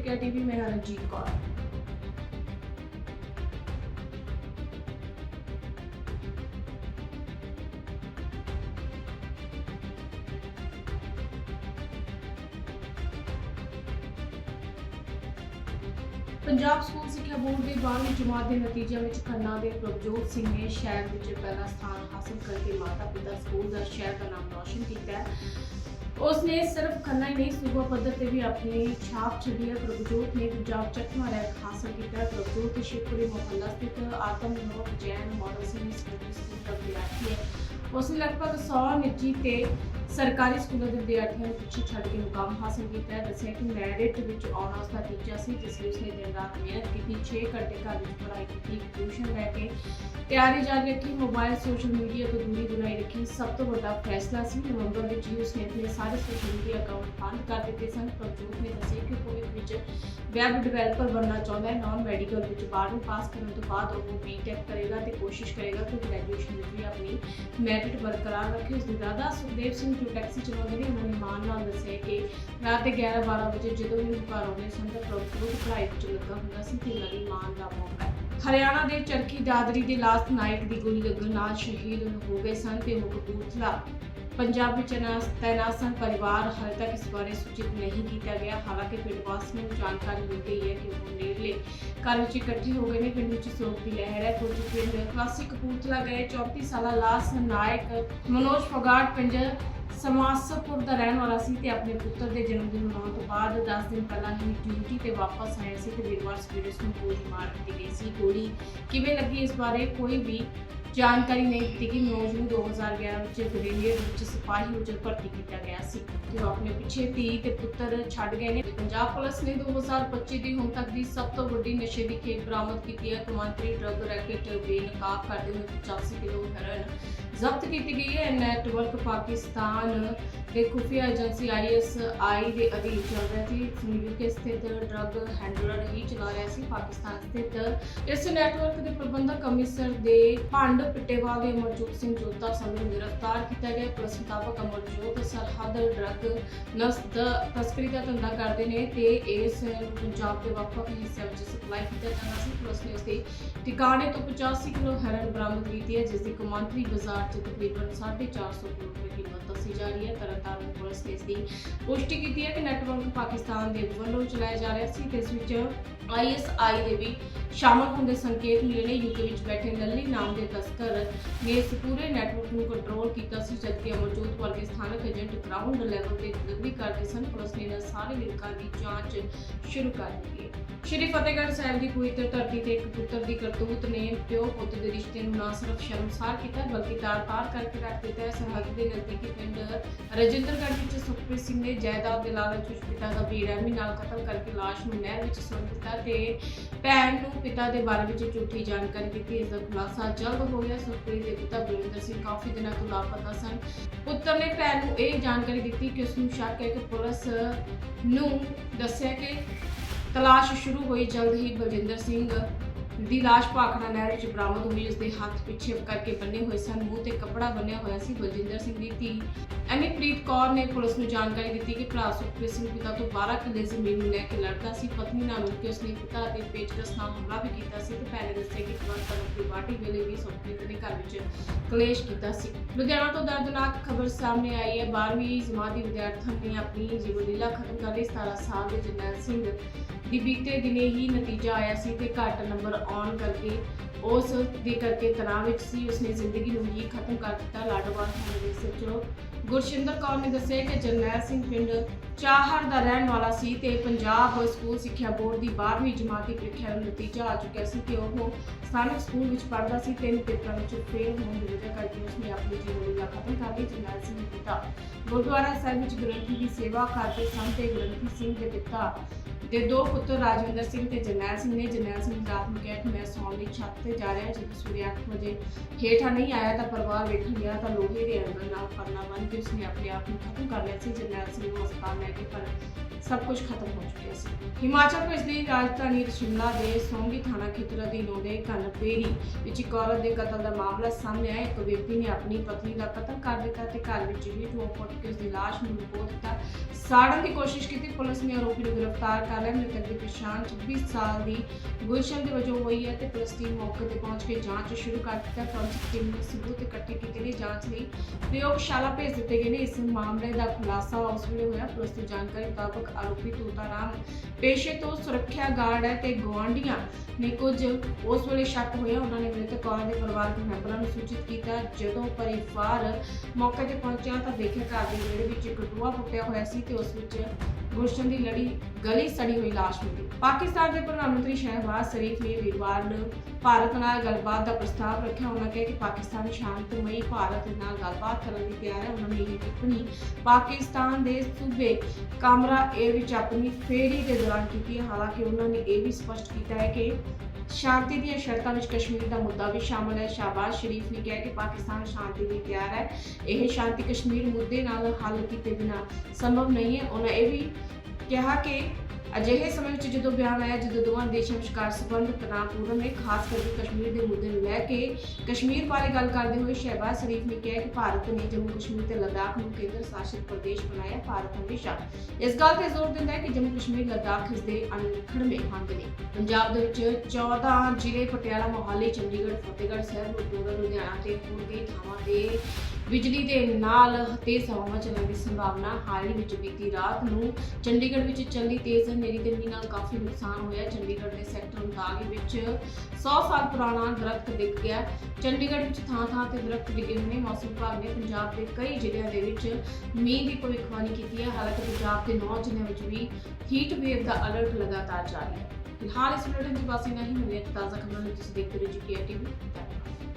ਕੇ TV ਮੈਂ Ranjit Kaur. Punjab school ਸਿੱਖਿਆ board ਦੇ 12ਵੀਂ ਜਮਾਤ ਦੇ ਨਤੀਜਿਆਂ ਵਿੱਚ ਖੰਨਾ ਦੇ ਪ੍ਰਭਜੋਤ ਸਿੰਘ ਨੇ ਸ਼ਹਿਰ ਵਿੱਚ ਪਹਿਲਾ ਸਥਾਨ ਹਾਸਲ ਕਰਕੇ ਮਾਤਾ-ਪਿਤਾ ਸਕੂਲ ਦਾ ਸ਼ਹਿਰ ਦਾ ਨਾਮ ਰੌਸ਼ਨ ਕੀਤਾ ਹੈ। ਉਸਨੇ ਸਿਰਫ ਖੰਨਾ ਹੀ ਨਹੀਂ ਸੂਬਾ ਪੱਧਰ ਤੇ ਵੀ ਆਪਣੀ ਛਾਪ ਛੱਡੀ ਹੈ ਪ੍ਰਭਜੋਤ ਨੇ ਪੰਜਾਬ ਚੱਕਮਾ ਰੈਂਕ ਹਾਸਲ ਕੀਤਾ ਹੈ ਪ੍ਰਭਜੋਤ ਸ਼ਿਵਪੁਰੀ ਮੁਹੱਲਾ ਸਥਿਤ Atam Nok Jain model senior secondary school ਦਾ ਵਿਦਿਆਰਥੀ ਹੈ ਉਸਨੇ ਲਗਭਗ 100 ਨਿੱਜੀ ਤੇ ਸਰਕਾਰੀ ਸਕੂਲਾਂ ਦੇ ਵਿਦਿਆਰਥੀਆਂ ਨੂੰ ਪਿੱਛੇ ਛੱਡ ਕੇ ਮੁਕਾਮ ਹਾਸਲ ਕੀਤਾ ਹੈ। ਦੱਸਿਆ ਕਿ ਮੈਰਿਟ ਵਿੱਚ ਆਉਣਾ ਉਸਦਾ ਟੀਚਾ ਸੀ, ਜਿਸ ਲਈ ਉਸਨੇ ਦਿਨ ਰਾਤ ਮਿਹਨਤ ਕੀਤੀ 6 ਘੰਟੇ ਘਰ ਵਿੱਚ ਪੜ੍ਹਾਈ ਕੀਤੀ, ਟਿਊਸ਼ਨ ਲੈ ਕੇ ਤਿਆਰੀ ਜਾਰੀ ਰੱਖੀ, ਮੋਬਾਈਲ, ਸੋਸ਼ਲ ਮੀਡੀਆ ਤੋਂ ਦੂਰੀ ਬਣਾਈ ਰੱਖੀ। ਸਭ ਤੋਂ ਵੱਡਾ ਫੈਸਲਾ ਸੀ, ਨਵੰਬਰ ਵਿੱਚ ਹੀ ਉਸਨੇ ਆਪਣੇ ਸਾਰੇ ਸੋਸ਼ਲ ਮੀਡੀਆ ਅਕਾਊਂਟ ਬੰਦ ਕਰ ਦਿੱਤੇ ਸਨ ਪ੍ਰਭਜੋਤ ਨੇ ਦੱਸਿਆ ਕਿ ਭਵਿੱਖ ਵਿੱਚ ਵੈਬ ਡਿਵੈਲਪਰ ਬਣਨਾ ਚਾਹੁੰਦਾ ਹੈ। ਨਾਨ ਮੈਡੀਕਲ ਵਿੱਚ 12ਵੀਂ ਪਾਸ ਕਰਨ ਤੋਂ ਬਾਅਦ ਉਹ ਬੀਟੈਕ ਕਰੇਗਾ ਤੇ ਕੋਸ਼ਿਸ਼ ਕਰੇਗਾ ਕਿ ਗ੍ਰੈਜੂਏਸ਼ਨ ਮੈਰਿਟ ਬਰਕਰਾਰ ਰੱਖੇ, ਉਸ ਦੇ ਦਾਦਾ ਸੁਖਦੇਵ ਸਿੰਘ ਜੋ ਟੈਕਸੀ ਚਲਾਉਂਦੇ ਨੇ, ਉਹਨਾਂ ਨੇ ਮਾਣ ਨਾਲ ਦੱਸਿਆ ਕਿ ਰਾਤ ਦੇ 11 12 ਵਜੇ ਜਦੋਂ ਵੀ ਉਹ ਘਰ ਆਉਂਦੇ ਸਨ ਤਾਂ ਪ੍ਰਭਜੋਤ ਪੜ੍ਹਾਈ ਵਿੱਚ ਲੱਗਾ ਹੁੰਦਾ ਸੀ ਤੇ ਉਹਨਾਂ ਦੀ ਮਾਂ ਦਾ ਮੌਕਾ ਹਰਿਆਣਾ ਦੇ ਚਰਖੀ ਦਾਦਰੀ ਦੇ ਲਾਸਟ ਨਾਇਕ ਦੀ ਗੋਲੀ ਲੱਗਣ ਨਾਲ ਸ਼ਹੀਦ ਹੋ ਗਏ ਸਨ ਤੇ ਉਹ ਕਪੂਰਥਲਾ ਪੰਜਾਬ ਵਿੱਚ ਨਾ- ਤੈਨਾਤ ਸਨ, ਪਰਿਵਾਰ ਹਾਲੇ ਤੱਕ ਇਸ ਬਾਰੇ ਸੂਚਿਤ ਨਹੀਂ ਕੀਤਾ ਗਿਆ। ਹਾਲਾਂਕਿ ਪਿੰਡ ਨੂੰ ਜਾਣਕਾਰੀ ਮਿਲ ਗਈ ਹੈ ਕਿ ਉਹ ਨੇੜਲੇ ਘਰ ਵਿੱਚ ਇਕੱਠੇ ਹੋ ਗਏ ਨੇ। ਪਿੰਡ ਵਿੱਚ ਸੋਗ ਦੀ ਲਹਿਰ ਹੈ। ਕੁਝ ਪਿੰਡ ਵਾਸੀ ਕਪੂਰਥਲਾ ਗਏ। 34 ਸਾਲਾ ਲਾਸ ਨਾਇਕ ਮਨੋਜ ਫਗਾਟ ਪਿੰਡ ਸਮਾਸਪੁਰ ਦਾ ਰਹਿਣ ਵਾਲਾ ਸੀ ਤੇ ਆਪਣੇ ਪੁੱਤਰ ਦੇ ਜਨਮ ਦਿਨ ਮਨਾਉਣ ਤੋਂ ਬਾਅਦ 10 ਦਿਨ ਪਹਿਲਾਂ ਹੀ ਡਿਊਟੀ ਤੇ ਵਾਪਸ ਆਇਆ ਸੀ ਤੇ ਵੀਰਵਾਰ ਸਵੇਰੇ ਉਸ ਨੂੰ ਗੋਲੀ ਮਾਰ ਦਿੱਤੀ ਗਈ ਸੀ। ਗੋਲੀ ਕਿਵੇਂ ਲੱਗੀ ਇਸ ਬਾਰੇ ਕੋਈ ਵੀ ਜਾਣਕਾਰੀ ਨਹੀਂ ਦਿੱਤੀ ਕਿ ਮਨੋਜ ਨੂੰ 2011 ਵਿੱਚ ਗ੍ਰੇਨੀਅਰ ਵਿੱਚ ਸਿਪਾਹੀ ਵਜੋਂ ਭਰਤੀ ਕੀਤਾ ਗਿਆ ਸੀ ਤੇ ਆਪਣੇ ਪਿੱਛੇ ਧੀ ਤੇ ਪੁੱਤਰ ਛੱਡ ਗਏ ਨੇ। ਪੰਜਾਬ ਪੁਲਿਸ ਨੇ 2025 ਦੀ ਹੁਣ ਤੱਕ ਦੀ ਸਭ ਤੋਂ ਵੱਡੀ ਨਸ਼ੇ ਦੀ ਖੇਪ ਬਰਾਮਦ ਕੀਤੀ ਹੈ। ਕਮਾਂਤਰੀ ਡਰੱਗ ਰੈਕੇਟ ਬੇਨਕਾਬ ਕਰਦੇ ਹੋਏ 85 ਕਿਲੋ ਹੈਰੋਇਨ ਜ਼ਬਤ ਕੀਤੀ ਗਈ ਹੈ। ਨੈਟਵਰਕ ਪਾਕਿਸਤਾਨ ਦੇ ਖੁਫੀਆ ਏਜੰਸੀ ਆਈਐਸਆਈ ਦੇ ਅਧੀਨ ਚੱਲ ਰਿਹਾ ਸੀ। ਯੂਕੇ ਸਥਿਤ ਡਰੱਗ ਹੈਂਡਲਰ ਹੀ ਚਲਾ ਰਿਹਾ ਸੀ ਪਾਕਿਸਤਾਨ ਸਥਿਤ। ਇਸ ਨੈਟਵਰਕ ਦੇ ਪ੍ਰਬੰਧਕ ਕਮਿਸ਼ਨਰ ਦੇ ਭੰਡ ਪਿੱਟੇਵਾਲ ਦੇ ਅਮਰਜੋਤ ਸਿੰਘ ਜੋਤਾ ਸਮੇਂ ਗ੍ਰਿਫਤਾਰ ਕੀਤਾ ਗਿਆ। ਪੁਲਿਸ ਮੁਤਾਬਕ ਅਮਰਜੋਤ ਸਰਹੱਦ ਡਰੱਗ ਨਸਦ ਤਸਕਰੀ ਦਾ ਧੰਦਾ ਕਰਦੇ ਨੇ ਤੇ ਇਸ ਪੰਜਾਬ ਦੇ ਵੱਖ-ਵੱਖ ਹਿੱਸਿਆਂ ਵਿੱਚ ਸਪਲਾਈ ਕੀਤਾ ਜਾਂਦਾ ਸੀ। ਪੁਲਿਸ ਨੇ ਉਸ ਦੇ ਟਿਕਾਣੇ ਤੋਂ 85 ਕਿਲੋ ਹੈਰਨ ਬਰਾਮਦ ਕੀਤੀ ਹੈ, ਜਿਸ ਦੀ ਕਮਾਂਤਰੀ ਬਾਜ਼ਾਰ 'ਚ ਤਕਰੀਬਨ 450 ਕਰੋੜ ਰੁਪਏ ਕੀਮਤ ਦੱਸੀ ਜਾ ਰਹੀ ਹੈ। ਤਰਨਤਾਰਨ ਪੁਲਿਸ ਨੇ ਇਸ ਦੀ ਪੁਸ਼ਟੀ ਕੀਤੀ ਹੈ ਕਿ ਨੈਟਵਰਕ ਪਾਕਿਸਤਾਨ ਦੇ ਵੱਲੋਂ ਚਲਾਇਆ ਜਾ ਰਿਹਾ ਸੀ। ਤੇ ਇਸ ਵਿੱਚ ਆਈਐਸਆਈ ਦੇ ਵੀ ਸ਼ਾਮਲ ਹੋਣ ਦੇ ਸੰਕੇਤ ਮਿਲੇ ਨੇ। ਯੂਕੇ ਵਿੱਚ ਬੈਠੇ ਲੱਲੀ ਨਾਮ ਦੇ ਤਸਕਰ ਨੇ ਇਸ ਪੂਰੇ ਨੈਟਵਰਕ ਨੂੰ ਕੰਟਰੋਲ ਕੀਤਾ ਸੀ, ਜਦਕਿ ਅਮਰਜੋਤ ਵਰਗੇ ਸਥਾਨਕ ਏਜੰਟ ਗਰਾਊਂਡ ਲੈਵਲ ਤੇ ਡਿਲੀਵਰੀ ਕਰਦੇ ਸਨ। ਪੁਲਿਸ ਨੇ ਇਹਨਾਂ ਸਾਰੇ ਲਿੰਕਾਂ ਦੀ ਜਾਂਚ ਸ਼ੁਰੂ ਕਰ ਦਿੱਤੀ ਹੈ। ਸ਼੍ਰੀ ਫਤਿਹਗੜ੍ਹ ਸਾਹਿਬ ਦੀ ਪਵਿੱਤਰ ਧਰਤੀ ਤੇ ਇੱਕ ਪੁੱਤਰ ਦੀ ਕਰਤੂਤ ਨੇ ਪਿਓ, ਪੁੱਤ ਦੇ ਰਿਸ਼ਤੇ ਨੂੰ ਨਾ ਸਿਰਫ ਸ਼ਰਮਸਾਰ ਕੀਤਾ, ਬਲਕਿ ਤਾਰ-ਤਾਰ ਕਰਕੇ ਰੱਖ ਦਿੱਤਾ। ਹੈ ਸਰਹੱਦ ਦੇ ਨਜ਼ਦੀਕੀ ਪਿੰਡ ਰਜਿੰਦਰਗੜ੍ਹ ਵਿੱਚ ਸੁਖਪ੍ਰੀਤ ਸਿੰਘ ਨੇ ਜਾਇਦਾਦ ਦੇ ਲਾਲਚ ਵਿੱਚ ਪਿਤਾ ਦਾ ਬੇਰਹਿਮੀ ਨਾਲ ਕਤਲ ਕਰਕੇ ਲਾਸ਼ ਨੂੰ ਨਹਿਰ ਵਿੱਚ ਸੁੱਟ ਦਿੱਤਾ ਤੇ ਭੈਣ ਨੂੰ ਪਿਤਾ ਦੇ ਬਾਰੇ ਵਿੱਚ ਝੂਠੀ ਜਾਣਕਾਰੀ ਦਿੱਤੀ। ਇਸ ਦਾ ਖੁਲਾਸਾ ਜਲਦ ਹੋ ਗਿਆ। ਸੁਖਪ੍ਰੀਤ ਦੇ ਪਿਤਾ ਬਲਵਿੰਦਰ ਸਿੰਘ ਕਾਫੀ ਦਿਨਾਂ ਤੋਂ ਲਾਪਤਾ ਸਨ। ਪੁੱਤਰ ਨੇ ਭੈਣ ਨੂੰ ਇਹ ਜਾਣਕਾਰੀ ਦਿੱਤੀ ਕਿ ਉਸ ਨੂੰ ਸ਼ੱਕ ਹੈ ਕਿ ਪੁਲਿਸ ਨੂੰ ਦੱਸਿਆ ਕਿ ਤਲਾਸ਼ ਸ਼ੁਰੂ ਹੋਈ। ਜਲਦ ਹੀ ਬਲਵਿੰਦਰ ਸਿੰਘ ਦੀ ਲਾਸ਼ ਭਾਖੜਾ ਨਹਿਰ ਵਿੱਚ ਬਰਾਮਦ ਹੋਈ ਉਸ ਦੇ ਹੱਥ ਪਿੱਛੇ ਕਰਕੇ ਬੰਨੇ ਹੋਏ ਸਨ, ਮੂੰਹ ਤੇ ਕੱਪੜਾ ਬੰਨਿਆ ਹੋਇਆ ਸੀ। ਬਲਜਿੰਦਰ ਸਿੰਘ ਦੀ ਧੀ ਅਨੀਪ੍ਰੀਤ ਕੌਰ ਨੇ ਪੁਲਿਸ ਨੂੰ ਜਾਣਕਾਰੀ ਦਿੱਤੀ ਕਿ ਭਰਾ ਸੁਖਪ੍ਰੀਤ ਸਿੰਘ ਪਿਤਾ ਤੋਂ 12 ਕਿੱਲੇ ਜ਼ਮੀਨ ਨੂੰ ਲੈ ਕੇ ਲੜਦਾ ਸੀ, ਪਤਨੀ ਨਾਲ ਮਿਲ ਕੇ ਉਸਨੇ ਪਿਤਾ ਤੇ ਪੇਚਕਸ ਨਾਲ ਹਮਲਾ ਵੀ ਕੀਤਾ ਸੀ ਤੇ ਭੈਣ ਨੇ ਦੱਸਿਆ ਕਿ ਕੁਮਾਰ ਕਨਕ ਦੀ ਬਾਟੀ ਵੇਲੇ ਵੀ ਸੁਖਪ੍ਰੀਤ ਨੇ ਘਰ ਵਿੱਚ ਕਲੇਸ਼ ਕੀਤਾ ਸੀ। ਲੁਧਿਆਣਾ ਤੋਂ ਦਰਦਨਾਕ ਖਬਰ ਸਾਹਮਣੇ ਆਈ ਹੈ। 12ਵੀਂ ਜਮਾਤ ਦੀ ਵਿਦਿਆਰਥਣ ਨੇ ਆਪਣੀ ਜੀਵਨ ਲੀਲਾ ਖਤਮ ਕਰ ਲਈ। 17 ਸਾਲ ਦੇ ਜਰਨੈਲ ਸਿੰਘ ਦੀ ਬੀਤੇ ਦਿਨੇ ਹੀ ਨਤੀਜਾ ਆਇਆ ਸੀ ਤੇ ਘੱਟ ਨੰਬਰ ਆਉਣ ਕਰਕੇ ਉਸ ਦੇ ਕਰਕੇ ਤਣਾਅ ਵਿੱਚ ਸੀ, ਉਸਨੇ ਜ਼ਿੰਦਗੀ ਨੂੰ ਹੀ ਖਤਮ ਕਰ ਦਿੱਤਾ, ਲਾਡੋਵਾਲ ਥਾਣੇ ਦੇ ਸੱਚੋ, ਗੁਰਸ਼ਿੰਦਰ ਕੌਰ ਨੇ ਦੱਸਿਆ ਕਿ ਜਰਨੈਲ ਸਿੰਘ ਪਿੰਡ ਚਾਹੜ ਦਾ ਰਹਿਣ ਵਾਲਾ ਸੀ ਤੇ ਪੰਜਾਬ ਸਕੂਲ ਸਿੱਖਿਆ ਬੋਰਡ ਦੀ 12ਵੀਂ ਜਮਾਤ ਪ੍ਰੀਖਿਆ ਦਾ ਨਤੀਜਾ ਆ ਚੁੱਕਿਆ ਸੀ ਤੇ ਉਹ ਸਥਾਨਕ ਸਕੂਲ ਵਿੱਚ ਪੜ੍ਹਦਾ ਸੀ। ਤਿੰਨ ਪੇਪਰਾਂ ਵਿੱਚ ਫੇਲ ਹੋਣ ਦੀ ਵਜ੍ਹਾ ਕਰਕੇ ਉਸਨੇ ਆਪਣੀ ਜੀਵਨ ਲੀਲਾ ਖਤਮ ਕਰ ਲਈ। ਜਰਨੈਲ ਸਿੰਘ ਦੇ ਪਿਤਾ ਗੁਰਦੁਆਰਾ ਸਾਹਿਬ ਵਿੱਚ ਗ੍ਰੰਥੀ ਦੀ ਸੇਵਾ ਕਰਦੇ ਸਨ ਤੇ ਗ੍ਰੰਥੀ ਸਿੰਘ ਦੇ ਪਿਤਾ ਦੇ ਦੋ ਪੁੱਤਰ ਰਾਜਵਿੰਦਰ ਸਿੰਘ ਤੇ ਜਰਨੈਲ ਸਿੰਘ ਨੇ। ਜਰਨੈਲ ਸਿੰਘ ਰਾਤ ਨੂੰ ਕਿਹਾ ਕਿ ਮੈਂ ਸੌਣ ਲਈ ਛੱਤ ਤੇ ਜਾ ਰਿਹਾ ਹੈ ਸਵੇਰੇ 8 ਵਜੇ। ਹੇਠਾਂ ਨਹੀਂ ਆਇਆ ਤਾਂ ਪਰਿਵਾਰ ਵੇਖਣ ਗਿਆ ਤਾਂ ਲੋਹੇ ਦੇ ਐਂਗਲ ਨਾਲ ਪਰਨਾ ਬੰਨ੍ਹ ਕੇ ਉਸਨੇ ਆਪਣੇ ਆਪ ਨੂੰ ਖਤਮ ਕਰ ਲਿਆ ਸੀ ਜਰਨੈਲ ਸਿੰਘ ਨੂੰ ਹਸਪਤਾਲ ਲੈ ਕੇ, ਪਰ ਸਭ ਕੁਝ ਖਤਮ ਹੋ ਚੁੱਕਿਆ ਸੀ। ਹਿਮਾਚਲ ਪ੍ਰਦੇਸ਼ ਦੀ ਰਾਜਧਾਨੀ ਸ਼ਿਮਲਾ ਦੇ ਸੋਂਗੀ ਥਾਣਾ ਖੇਤਰ ਅਧੀਨ ਆਉਂਦੇ ਕਨਪੇਰੀ ਵਿੱਚ ਇੱਕ ਔਰਤ ਦੇ ਕਤਲ ਦਾ ਮਾਮਲਾ ਸਾਹਮਣੇ ਆਇਆ। ਇੱਕ ਵਿਅਕਤੀ ਨੇ ਆਪਣੀ ਪਤਨੀ ਦਾ ਕਤਲ ਕਰ ਦਿੱਤਾ ਤੇ ਘਰ ਵਿੱਚ ਹੀ ਠੋਕ ਪੁੱਟ ਕੇ ਉਸ ਦੀ ਲਾਸ਼ ਨੂੰ ਲੁਕੋ ਦਿੱਤਾ। ਸਾੜਨ ਦੀ ਕੋਸ਼ਿਸ਼ ਕੀਤੀ, ਪੁਲਿਸ ਨੇ ਆਰੋਪੀ ਨੂੰ ਗ੍ਰਿਫਤਾਰ ਕਰ ਲਿਆ। ਮ੍ਰਿਤਕ ਦੀ ਪਛਾਣ 26 ਸਾਲ ਦੀ ਗੁਲਸ਼ਨ ਦੇ ਵਜੋਂ ਹੋਈ ਹੈ ਤੇ ਪੁਲਿਸ ਟੀਮ ਮੌਕੇ ਤੇ ਪਹੁੰਚ ਕੇ ਜਾਂਚ ਸ਼ੁਰੂ ਕਰ ਦਿੱਤਾ। ਫੋਰੈਂਸਿਕ ਟੀਮ ਨੇ ਸਬੂਤ ਇਕੱਠੇ ਕੀਤੇ ਨੇ ਜਾਂਚ ਲਈ ਪ੍ਰਯੋਗਸ਼ਾਲਾ ਭੇਜ ਦਿੱਤੇ ਗਏ ਨੇ। ਇਸ ਮਾਮਲੇ ਦਾ ਖੁਲਾਸਾ ਉਸ ਵੇਲੇ ਹੋਇਆ। ਪੁਲਿਸ ਦੀ ਜਾਣਕਾਰੀ ਮੁਤਾਬਕ ਆਰੋਪੀ ਤੋਤਾ ਰਾਮ ਪੇਸ਼ੇ ਤੋਂ ਸੁਰੱਖਿਆ ਗਾਰਡ ਹੈ ਤੇ ਗਵਾਂਢੀਆਂ ਨੇ ਕੁਝ ਉਸ ਵੇਲੇ ਸ਼ੱਕ ਹੋਇਆ। ਉਹਨਾਂ ਨੇ ਮ੍ਰਿਤਕ ਔਰਤ ਦੇ ਪਰਿਵਾਰਕ ਮੈਂਬਰਾਂ ਨੂੰ ਸੂਚਿਤ ਕੀਤਾ, ਜਦੋਂ ਪਰਿਵਾਰ ਮੌਕੇ ਤੇ ਪਹੁੰਚਿਆ ਤਾਂ ਦੇਖਿਆ ਘਰ ਦੇ ਵਿਹੜੇ ਵਿੱਚ ਇੱਕ ਟੋਆ ਪੁੱਟਿਆ ਹੋਇਆ ਸੀ ਤੇ ਉਸ ਵਿੱਚ ਗੁਲਸ਼ਨ ਦੀ ਲੜੀ ਗਲੀ ਸੜੀ ਹੋਈ ਲਾਸ਼ ਮਿਲੀ ਪਾਕਿਸਤਾਨ ਦੇ ਪ੍ਰਧਾਨ ਮੰਤਰੀ ਸ਼ਹਿਬਾਜ਼ ਸ਼ਰੀਫ ਨੇ ਵੀਰਵਾਰ ਨੂੰ ਭਾਰਤ ਨਾਲ ਗੱਲਬਾਤ ਦਾ ਪ੍ਰਸਤਾਵ ਰੱਖਿਆ। ਉਹਨਾਂ ਕਿਹਾ ਕਿ ਪਾਕਿਸਤਾਨ ਸ਼ਾਂਤਮਈ ਭਾਰਤ ਨਾਲ ਗੱਲਬਾਤ ਕਰਨ ਲਈ ਤਿਆਰ ਹੈ। ਉਹਨਾਂ ਨੇ ਇਹ ਟਿੱਪਣੀ ਪਾਕਿਸਤਾਨ ਦੇ ਸੂਬੇ ਕਾਮਰਾ ਏਅਰ ਵਿੱਚ ਆਪਣੀ ਫੇਰੀ ਦੇ ਦੌਰਾਨ ਕੀਤੀ ਹਾਲਾਂਕਿ ਉਹਨਾਂ ਨੇ ਇਹ ਵੀ ਸਪਸ਼ਟ ਕੀਤਾ ਹੈ ਕਿ ਸ਼ਾਂਤੀ ਦੀਆਂ ਸ਼ਰਤਾਂ ਵਿੱਚ ਕਸ਼ਮੀਰ ਦਾ ਮੁੱਦਾ ਵੀ ਸ਼ਾਮਲ ਹੈ। ਸ਼ਾਬਾਜ਼ ਸ਼ਰੀਫ ਨੇ ਕਿਹਾ ਕਿ ਪਾਕਿਸਤਾਨ ਸ਼ਾਂਤੀ ਲਈ ਤਿਆਰ ਹੈ। ਇਹ ਸ਼ਾਂਤੀ ਕਸ਼ਮੀਰ ਮੁੱਦੇ ਨਾਲ ਹੱਲ ਕੀਤੇ ਬਿਨਾ ਸੰਭਵ ਨਹੀਂ ਹੈ। ਉਹਨਾਂ ਇਹ ਵੀ ਕਿਹਾ ਕਿ ਅਜਿਹੇ ਸਮੇਂ ਵਿੱਚ ਜਦੋਂ ਬਿਆਨ ਆਇਆ ਜਦੋਂ ਦੋਵਾਂ ਦੇਸ਼ਾਂ ਵਿਚਕਾਰ ਸੰਬੰਧ ਤਣਾਅਪੂਰਨ ਨੇ ਖਾਸ ਕਰਕੇ ਕਸ਼ਮੀਰ ਦੇ ਮੁੱਦੇ ਨੂੰ ਲੈ ਕੇ ਕਸ਼ਮੀਰ ਬਾਰੇ ਗੱਲ ਕਰਦੇ ਹੋਏ ਸ਼ਹਿਬਾਜ਼ ਸ਼ਰੀਫ ਨੇ ਕਿਹਾ ਕਿ ਭਾਰਤ ਨੇ ਜੰਮੂ ਕਸ਼ਮੀਰ ਤੇ ਲੱਦਾਖ ਨੂੰ ਕੇਂਦਰ ਸ਼ਾਸਿਤ ਪ੍ਰਦੇਸ਼ ਬਣਾਇਆ ਭਾਰਤ ਹਮੇਸ਼ਾ। ਇਸ ਗੱਲ ਤੇ ਜ਼ੋਰ ਦਿੰਦਾ ਹੈ ਕਿ ਜੰਮੂ ਕਸ਼ਮੀਰ ਲੱਦਾਖ ਇਸ ਦੇ ਅਨਿੱਖੜਵੇਂ ਅੰਗ ਨੇ। ਪੰਜਾਬ ਦੇ ਵਿੱਚ 14 ਜ਼ਿਲ੍ਹੇ, ਪਟਿਆਲਾ ਮੋਹਾਲੀ, ਚੰਡੀਗੜ੍ਹ, ਫਤਿਹਗੜ੍ਹ ਸਾਹਿਬ ਰੂਪਨਗਰ ਲੁਧਿਆਣਾ ਤੇ ਹੋਰ ਕਈ ਥਾਵਾਂ ਤੇ ਬਿਜਲੀ ਦੇ ਨਾਲ ਤੇਜ਼ ਹਵਾਵਾਂ ਚੱਲਣ ਦੀ ਸੰਭਾਵਨਾ ਹਾਲ ਹੀ ਵਿੱਚ ਬੀਤੀ ਰਾਤ ਨੂੰ ਚੰਡੀਗੜ੍ਹ ਵਿੱਚ ਚੱਲੀ ਤੇਜ਼ ਹਨੇਰੀ ਤੇ ਮੀਂਹ ਨਾਲ ਕਾਫੀ ਨੁਕਸਾਨ ਹੋਇਆ। ਚੰਡੀਗੜ੍ਹ ਦੇ ਸੈਕਟਰ 39 ਵਿੱਚ 100 ਸਾਲ ਪੁਰਾਣਾ ਦਰਖਤ ਡਿੱਗ ਗਿਆ। ਚੰਡੀਗੜ੍ਹ ਵਿੱਚ ਥਾਂ-ਥਾਂ ਤੇ ਦਰਖਤ ਡਿੱਗੇ ਹੋਏ ਨੇ। ਮੌਸਮ ਵਿਭਾਗ ਨੇ ਪੰਜਾਬ ਦੇ ਕਈ ਜ਼ਿਲ੍ਹਿਆਂ ਦੇ ਵਿੱਚ ਮੀਂਹ ਦੀ ਭਵਿੱਖਬਾਣੀ ਕੀਤੀ ਹੈ। ਹਾਲਾਂਕਿ ਪੰਜਾਬ ਦੇ 9 ਜ਼ਿਲ੍ਹਿਆਂ ਵਿੱਚ ਵੀ ਹੀਟ ਵੇਵ ਦਾ ਅਲਰਟ ਲਗਾਤਾਰ ਜਾਰੀ ਹੈ। ਫਿਲਹਾਲ ਇਸ ਬੁਲੇਟਿਨ ਦੀ ਬਾਸੀ ਨਹੀਂ। ਮਿਲੀ ਤਾਜ਼ਾ ਖਬਰਾਂ ਨੂੰ ਤੁਸੀਂ ਦੇਖਦੇ ਰਹੋ ਜੀ ਕੇ